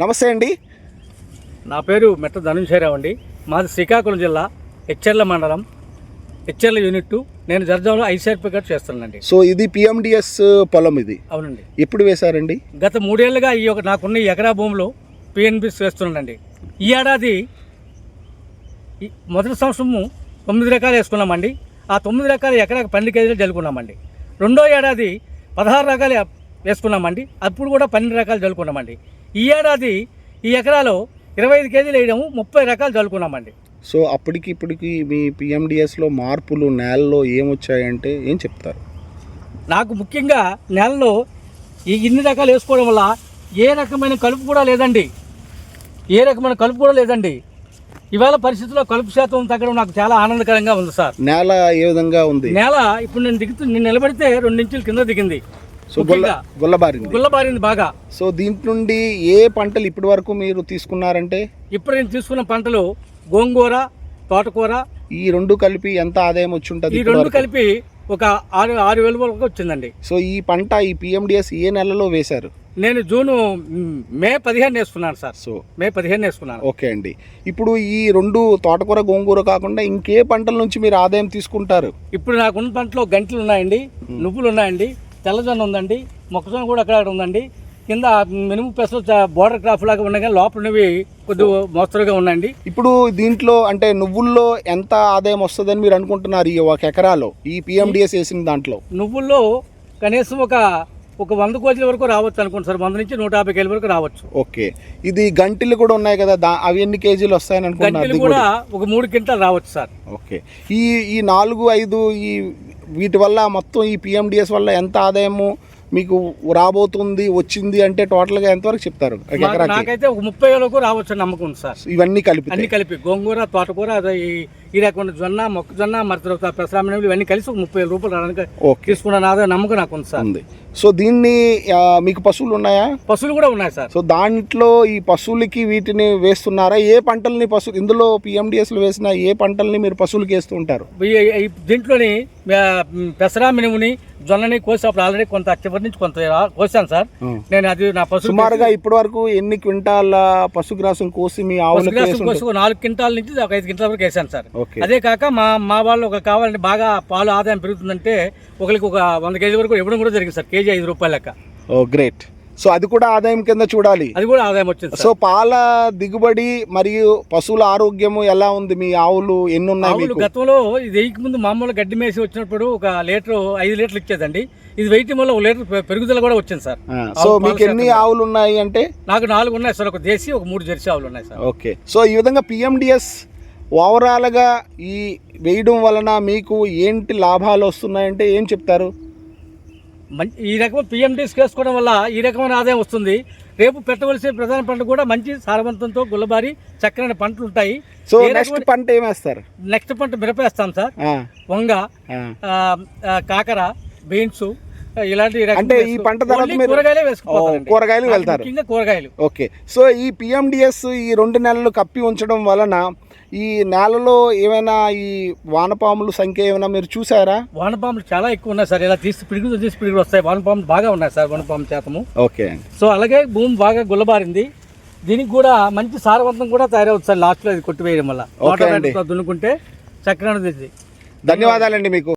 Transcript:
నమస్తే అండి. నా పేరు మెట్ట ధనుంజయరావు అండి. మాది శ్రీకాకుళం జిల్లా హెచ్చెర్ల మండలం. హెచ్చెర్ల యూనిట్ నేను జర్జంలో ఐసీఆర్పీ చేస్తున్నానండి. సో ఇది పిఎండిఎస్ పొలం ఇది. అవునండి. ఎప్పుడు వేశారండి? గత మూడేళ్ళుగా ఈ యొక్క నాకున్న ఈ ఎకరా భూమిలో పిఎన్బిస్ వేస్తున్నానండి. ఈ ఏడాది ఈ మొదటి సంవత్సరము తొమ్మిది రకాలు వేసుకున్నామండి. ఆ తొమ్మిది రకాలు ఎకరాకు పన్నెండు కేజీలు జల్లుకున్నామండి. రెండో ఏడాది పదహారు రకాలు వేసుకున్నామండి. అప్పుడు కూడా పన్నెండు రకాలు జల్లుకున్నామండి. ఈ ఏడాది ఈ ఎకరాలో ఇరవై ఐదు కేజీలు వేయడము ముప్పై రకాలు జల్లుకున్నామండి. సో అప్పటికి ఇప్పటికి మీ పిఎండిఎస్లో మార్పులు నేలలో ఏమొచ్చాయంటే ఏం చెప్తారు? నాకు ముఖ్యంగా నెలలో ఈ ఇన్ని రకాలు వేసుకోవడం వల్ల ఏ రకమైన కలుపు కూడా లేదండి. ఏ రకమైన కలుపు కూడా లేదండి. ఇవాళ పరిస్థితుల్లో కలుపు శాతం తగ్గడం నాకు చాలా ఆనందకరంగా ఉంది సార్. నేల ఏ విధంగా ఉంది? నేల ఇప్పుడు నేను దిగుతూ నేను నిలబడితే రెండు ఇంచుల కింద దిగింది. సో గుల్లబారింది. గుల్లబారింది బాగా. సో దీంట్ నుండి ఏ పంటలు ఇప్పటి వరకు మీరు తీసుకున్నారంటే? ఇప్పుడు నేను తీసుకున్న పంటలు గోంగూర తోటకూర. ఈ రెండు కలిపి ఎంత ఆదాయం వచ్చి ఉంటుంది ఈ రెండు? కలిపి ఒక ఆరు ఆరు వేల వరకు వచ్చిందండి. సో ఈ పంట ఈ పిఎండిఎస్ ఏ నెలలో వేశారు? నేను జూను మ్, పదిహేను వేసుకున్నాను సార్. సో మే పదిహేను వేసుకున్నాను. ఓకే అండి. ఇప్పుడు ఈ రెండు తోటకూర గోంగూర కాకుండా ఇంకే పంటల నుంచి మీరు ఆదాయం తీసుకుంటారు? ఇప్పుడు నాకు ఉన్న పంటలో గంటలు ఉన్నాయండి నువ్వులు ఉన్నాయండి తెల్లజొన్న ఉందండి మొక్కజొన్న కూడా అక్కడ ఉందండి. కింద మినుము పెసలు బోర్డర్ క్రాప్ లాగా ఉన్నాయి కానీ లోపల ఉన్నవి కొద్ది మోస్తరుగా ఉన్నాయండి. ఇప్పుడు దీంట్లో అంటే నువ్వుల్లో ఎంత ఆదాయం వస్తుందని మీరు అనుకుంటున్నారు ఈ ఒక ఎకరాలో? ఈ పిఎండిఎస్ వేసిన దాంట్లో? నువ్వుల్లో కనీసం ఒక ఒక వంద కోట్ల వరకు రావచ్చు అనుకోండి సార్. వంద నుంచి నూట యాభై కేజీల వరకు రావచ్చు. ఓకే. ఇది గంటిలు కూడా ఉన్నాయి కదా దా అవి ఎన్ని కేజీలు వస్తాయని అనుకుంటున్నారు? కూడా ఒక మూడు క్వింటాలు రావచ్చు సార్. ఓకే. ఈ ఈ నాలుగు ఐదు ఈ వీటి వల్ల మొత్తం ఈ పిఎండిఎస్ వల్ల ఎంత ఆదాయము మీకు రాబోతుంది వచ్చింది అంటే టోటల్గా ఎంతవరకు చెప్తారు? నాకైతే ముప్పై వేల వరకు రావచ్చు నమ్మకం సార్. ఇవన్నీ కలిపి అన్ని కలిపి గోంగూర తోటకూర అదే ఈ- రకమైన జొన్న మొక్కజొన్న మరి తర్వాత పెసరామినవి ఇవన్నీ కలిసి ఒక ముప్పై వేల రూపాయలు రావడానికి తీసుకున్న ఆదాయ నమ్మకం నాకు ఉంది సార్. సో దీన్ని మీకు పశువులు ఉన్నాయా? పశువులు కూడా ఉన్నాయి సార్. సో దాంట్లో ఈ పశువులకి వీటిని వేస్తున్నారా? ఏ పంటల్ని పశు ఇందులో పిఎండిఎస్లో వేసిన ఏ పంటల్ని మీరు పశువులకి వేస్తూ ఉంటారు? దీంట్లోని పెసరా మినుముని జొన్నని కోసి అప్పుడు ఆల్రెడీ కొంత చివరి నుంచి కొంత కోసాను సార్. నేను అది నా పశువు సుమారుగా ఇప్పటి వరకు ఎన్ని క్వింటాల పశుగ్రాసం కోసి మీ కోసి ఒక నాలుగు క్వింటాల నుంచి ఒక ఐదు క్వింటాల వరకు వేసాను సార్. అదే కాక మా మా వాళ్ళు ఒక కావాలంటే బాగా పాలు ఆదాయం పెరుగుతుందంటే ఒకరికి ఒక వంద కేజీ వరకు ఇవ్వడం కూడా జరిగింది సార్ కేజీ ఐదు రూపాయల లెక్క. ఓ గ్రేట్. సో అది కూడా ఆదాయం కింద చూడాలి. అది కూడా ఆదాయం వచ్చింది సో పాల దిగుబడి మరియు పశువుల ఆరోగ్యము ఎలా ఉంది? మీ ఆవులు ఎన్ని ఉన్నాయి గతంలో ఇది వేయక ముందు మామూలు గడ్డి మేసి వచ్చినప్పుడు ఒక లీటర్ ఐదు లీటర్లు ఇచ్చేదండి. ఇది వేయటం వల్ల ఒక లీటర్ పెరుగుదల కూడా వచ్చింది సార్. సో మీకు ఎన్ని. ఆవులు ఉన్నాయి అంటే? నాకు నాలుగు ఉన్నాయి సార్ ఒక దేశీ ఒక మూడు జెర్సీ ఆవులు ఉన్నాయి సార్. ఓకే. సో ఈ విధంగా పిఎండిఎస్ ఓవరాల్గా ఈ వేయడం వలన మీకు ఏంటి లాభాలు వస్తున్నాయంటే ఏం చెప్తారు? ఈ రకం పిఎండీస్ వేసుకోవడం వల్ల ఈ రకమైన ఆదాయం వస్తుంది. రేపు పెట్టవలసిన ప్రధాన పంట కూడా మంచి సారవంతంతో గుల్లబారి చక్కని పంటలు ఉంటాయి. సో నెక్స్ట్ పంట ఏమేస్తారు నెక్స్ట్ పంట మిరపేస్తాం సార్. వంగ కాకర బీన్స్ ఇలాంటి అంటే ఈ పంట తర్వాత మీరు- కూరగాయలే వెళ్తారు. కూరగాయలు. ఓకే. సో ఈ పిఎండిఎస్ ఈ రెండు నెలలు కప్పి ఉంచడం వలన ఈ నేలలో ఏమైనా ఈ వానపాముల సంఖ్య ఏమైనా మీరు చూసారా? వానపాములు చాలా ఎక్కువ ఉన్నాయి సార్. ఇలా తీసి పిడుగులు తీసి పిడుగులు వస్తాయి. వానపాములు బాగా ఉన్నాయి సార్ వానపాము శాతము. ఓకే. సో అలాగే భూమి బాగా గుల్లబారింది. దీనికి కూడా మంచి సారవంతం కూడా తయారవుతుంది సార్. లాస్ట్లో ఇది కొట్టివేయడం వల్ల. దున్నుకుంటే చక్కనది ధన్యవాదాలండి మీకు.